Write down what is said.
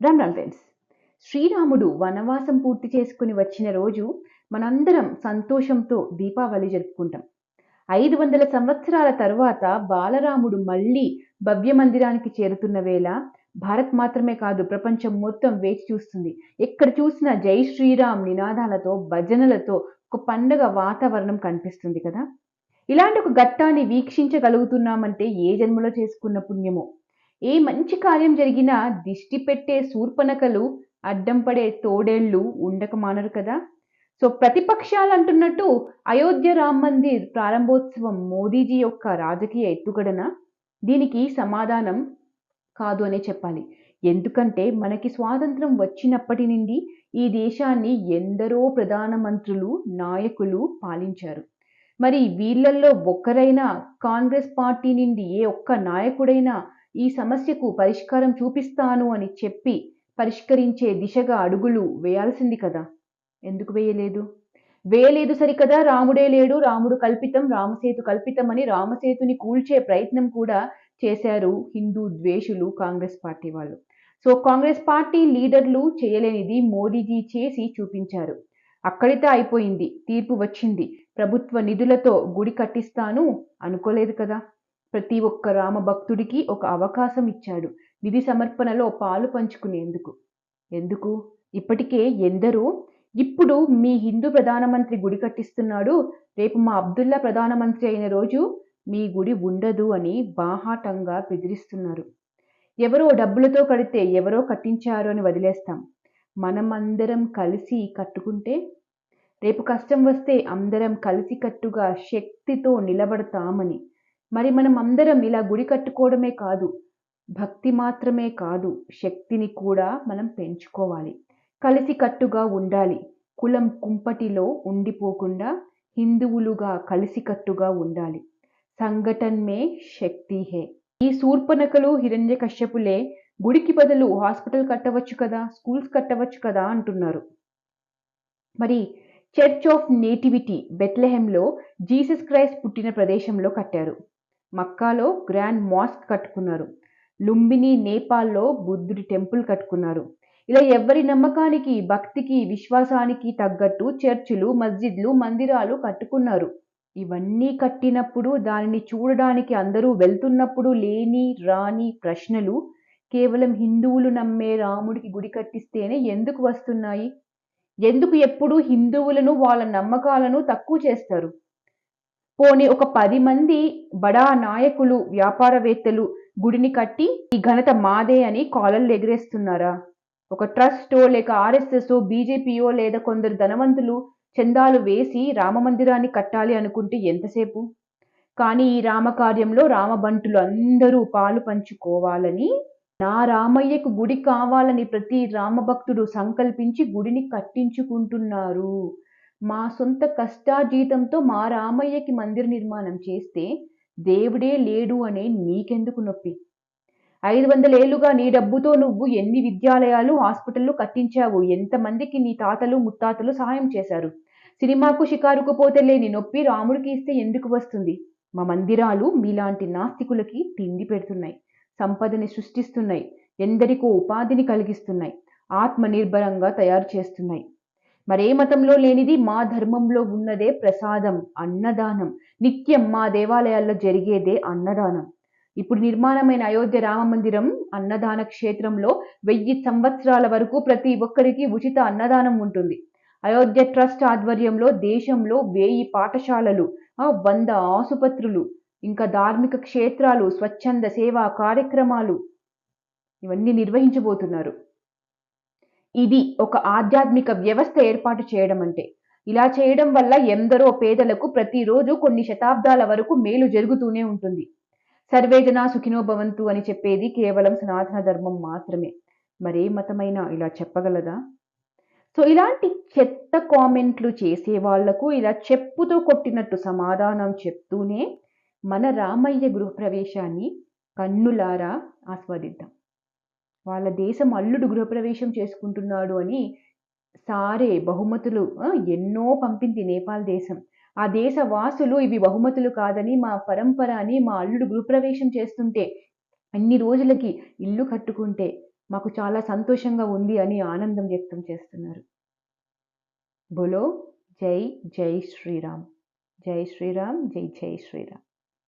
Ram Ram friends శ్రీరాముడు వనవాసం పూర్తి చేసుకుని వచ్చిన రోజు మనందరం సంతోషంతో దీపావళి జరుపుకుంటాం. ఐదు వందల సంవత్సరాల తరువాత బాలరాముడు మళ్ళీ భవ్య మందిరానికి చేరుతున్న వేళ భారత్ మాత్రమే కాదు ప్రపంచం మొత్తం వేచి చూస్తుంది. ఎక్కడ చూసినా జై శ్రీరామ్ నినాదాలతో భజనలతో ఒక పండగ వాతావరణం కనిపిస్తుంది కదా. ఇలాంటి ఒక ఘట్టాన్ని వీక్షించగలుగుతున్నామంటే ఏ జన్మలో చేసుకున్న పుణ్యమో? ఏ మంచి కార్యం జరిగినా దిష్టి పెట్టే శూర్పణకలు అడ్డం పడే తోడేళ్ళు ఉండక మానరు కదా. సో ప్రతిపక్షాలు అంటున్నట్టు అయోధ్య రామ్ మందిర్ ప్రారంభోత్సవం మోదీజీ యొక్క రాజకీయ ఎత్తుగడన? దీనికి సమాధానం కాదు అనే చెప్పాలి. ఎందుకంటే మనకి స్వాతంత్రం వచ్చినప్పటి నుండి ఈ దేశాన్ని ఎందరో ప్రధానమంత్రులు నాయకులు పాలించారు. మరి వీళ్ళల్లో ఒక్కరైనా కాంగ్రెస్ పార్టీ నుండి ఏ ఒక్క నాయకుడైనా ఈ సమస్యకు పరిష్కారం చూపిస్తాను అని చెప్పి పరిష్కరించే దిశగా అడుగులు వేయాల్సింది కదా. ఎందుకు వేయలేదు? వేయలేదు సరికదా? రాముడే లేడు. రాముడు కల్పితం రామసేతు కల్పితం అని రామసేతుని కూల్చే ప్రయత్నం కూడా చేశారు హిందూ ద్వేషులు కాంగ్రెస్ పార్టీ వాళ్ళు. సో కాంగ్రెస్ పార్టీ లీడర్లు చేయలేనిది మోడీజీ చేసి చూపించారు. అక్కడితో అయిపోయింది. తీర్పు వచ్చింది. ప్రభుత్వ నిధులతో గుడి కట్టిస్తాను అనుకోలేదు కదా. ప్రతి ఒక్క రామ భక్తుడికి ఒక అవకాశం ఇచ్చాడు. నిధి సమర్పణలో పాలు పంచుకునేందుకు. ఎందుకు? ఇప్పటికే ఎందరో ఇప్పుడు మీ హిందూ ప్రధానమంత్రి గుడి కట్టిస్తున్నాడు. రేపు మా అబ్దుల్లా ప్రధానమంత్రి అయిన రోజు మీ గుడి ఉండదు అని బాహాటంగా బెదిరిస్తున్నారు. ఎవరో డబ్బులతో కడితే ఎవరో కట్టించారు అని వదిలేస్తాం. మనమందరం కలిసి కట్టుకుంటే? రేపు కష్టం వస్తే అందరం కలిసి కట్టుగా శక్తితో నిలబడతామని. మరి మనం అందరం ఇలా గుడి కట్టుకోవడమే కాదు భక్తి మాత్రమే కాదు శక్తిని కూడా మనం పెంచుకోవాలి. కలిసి కట్టుగా ఉండాలి. కులం కుంపటిలో ఉండిపోకుండా హిందువులుగా కలిసికట్టుగా ఉండాలి. సంఘటన్ మే శక్తి హే. ఈ శూర్పణకలు హిరణ్య కశ్యపులే గుడికి బదులు హాస్పిటల్ కట్టవచ్చు కదా స్కూల్స్ కట్టవచ్చు కదా అంటున్నారు. మరి చర్చ్ ఆఫ్ నేటివిటీ బెత్లెహెంలో జీసస్ క్రైస్ట్ పుట్టిన ప్రదేశంలో కట్టారు. మక్కాలో గ్రాండ్ మాస్క్ కట్టుకున్నారు. లుంబిని నేపాల్లో బుద్ధుడి టెంపుల్ కట్టుకున్నారు. ఇలా ఎవరి నమ్మకానికి భక్తికి విశ్వాసానికి తగ్గట్టు చర్చిలు మస్జిద్లు మందిరాలు కట్టుకున్నారు. ఇవన్నీ కట్టినప్పుడు దానిని చూడడానికి అందరూ వెళ్తున్నప్పుడు లేని రాని ప్రశ్నలు కేవలం హిందువులు నమ్మే రాముడికి గుడి కట్టిస్తేనే ఎందుకు వస్తున్నాయి? ఎందుకు ఎప్పుడు హిందువులను వాళ్ళ నమ్మకాలను తక్కువ చేస్తారు? పోనీ ఒక పది మంది బడా నాయకులు వ్యాపారవేత్తలు గుడిని కట్టి ఈ ఘనత మాదే అని కాలర్లు ఎగిరేస్తున్నారా? ఒక ట్రస్టో లేక ఆర్ఎస్ఎస్ బీజేపీయో లేదా కొందరు ధనవంతులు చందాలు వేసి రామ మందిరాన్ని కట్టాలి అనుకుంటే ఎంతసేపు? కానీ ఈ రామకార్యంలో రామబంటులు అందరూ పాలు పంచుకోవాలని నా రామయ్యకు గుడి కావాలని ప్రతి రామభక్తుడు సంకల్పించి గుడిని కట్టించుకుంటున్నారు. మా సొంత కష్టాజీతంతో మా రామయ్యకి మందిర నిర్మాణం చేస్తే దేవుడే లేడు అనే నీకెందుకు నొప్పి? ఐదు వందల ఏళ్ళుగా నీ డబ్బుతో నువ్వు ఎన్ని విద్యాలయాలు హాస్పిటళ్ళు కట్టించావు? ఎంతమందికి నీ తాతలు ముత్తాతలు సహాయం చేశారు? సినిమాకు షికారుకు పోతే లేని నొప్పి రాముడికి ఇస్తే ఎందుకు వస్తుంది? మా మందిరాలు మీలాంటి నాస్తికులకి తిండి పెడుతున్నాయి సంపదని సృష్టిస్తున్నాయి ఎందరికో ఉపాధిని కలిగిస్తున్నాయి ఆత్మనిర్భరంగా తయారు చేస్తున్నాయి. మరే మతంలో లేనిది మా ధర్మంలో ఉన్నదే ప్రసాదం అన్నదానం. నిత్యం మా దేవాలయాల్లో జరిగేదే అన్నదానం. ఇప్పుడు నిర్మాణమైన అయోధ్య రామ మందిరం అన్నదాన క్షేత్రంలో వెయ్యి సంవత్సరాల వరకు ప్రతి ఒక్కరికి ఉచిత అన్నదానం ఉంటుంది. అయోధ్య ట్రస్ట్ ఆధ్వర్యంలో దేశంలో వెయ్యి పాఠశాలలు వంద ఆసుపత్రులు ఇంకా ధార్మిక క్షేత్రాలు స్వచ్ఛంద సేవా కార్యక్రమాలు ఇవన్నీ నిర్వహించబోతున్నారు. ఇది ఒక ఆధ్యాత్మిక వ్యవస్థ ఏర్పాటు చేయడం అంటే. ఇలా చేయడం వల్ల ఎందరో పేదలకు ప్రతిరోజు కొన్ని శతాబ్దాల వరకు మేలు జరుగుతూనే ఉంటుంది. సర్వేజన సుఖినో భవంతు అని చెప్పేది కేవలం సనాతన ధర్మం మాత్రమే. మరే మతమైనా ఇలా చెప్పగలదా? సో ఇలాంటి చెత్త కామెంట్లు చేసే వాళ్ళకు ఇలా చెప్పుతో కొట్టినట్టు సమాధానం చెప్తూనే మన రామయ్య గృహప్రవేశాన్ని కన్నులారా ఆస్వాదిద్దాం. వాళ్ళ దేశం అల్లుడు గృహప్రవేశం చేసుకుంటున్నాడు అని సారే బహుమతులు ఎన్నో పంపింది నేపాల్ దేశం. ఆ దేశ వాసులు ఇవి బహుమతులు కాదని మా పరంపర అని మా అల్లుడు గృహప్రవేశం చేస్తుంటే అన్ని రోజులకి ఇల్లు కట్టుకుంటే మాకు చాలా సంతోషంగా ఉంది అని ఆనందం వ్యక్తం చేస్తున్నారు. బోలో జై జై శ్రీరామ్. జై శ్రీరామ్ జై జై శ్రీరామ్.